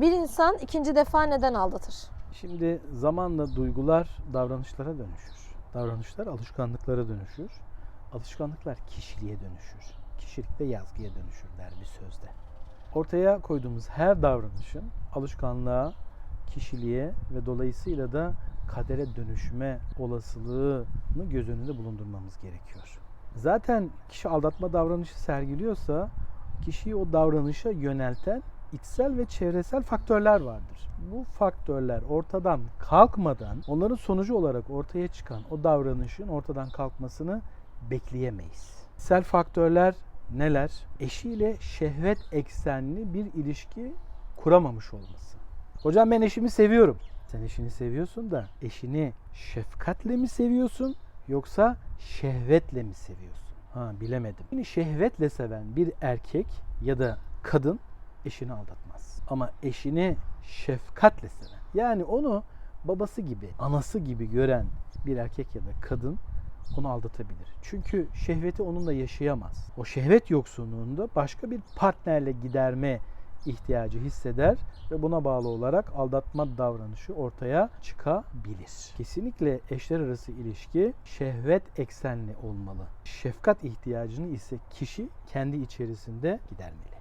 Bir insan ikinci defa neden aldatır? Şimdi zamanla duygular davranışlara dönüşür. Davranışlar alışkanlıklara dönüşür. Alışkanlıklar kişiliğe dönüşür. Kişilik de yazgıya dönüşür der bir sözde. Ortaya koyduğumuz her davranışın alışkanlığa, kişiliğe ve dolayısıyla da kadere dönüşme olasılığını göz önünde bulundurmamız gerekiyor. Zaten kişi aldatma davranışı sergiliyorsa kişiyi o davranışa yönelten içsel ve çevresel faktörler vardır. Bu faktörler ortadan kalkmadan onların sonucu olarak ortaya çıkan o davranışın ortadan kalkmasını bekleyemeyiz. İçsel faktörler neler? Eşiyle şehvet eksenli bir ilişki kuramamış olması. Hocam ben eşimi seviyorum. Sen eşini seviyorsun da eşini şefkatle mi seviyorsun yoksa şehvetle mi seviyorsun? Ha bilemedim. Beni şehvetle seven bir erkek ya da kadın eşini aldatmaz. Ama eşini şefkatle seven yani onu babası gibi, anası gibi gören bir erkek ya da kadın onu aldatabilir. Çünkü şehveti onunla yaşayamaz. O şehvet yoksunluğunda başka bir partnerle giderme ihtiyacı hisseder ve buna bağlı olarak aldatma davranışı ortaya çıkabilir. Kesinlikle eşler arası ilişki şehvet eksenli olmalı. Şefkat ihtiyacını ise kişi kendi içerisinde gidermeli.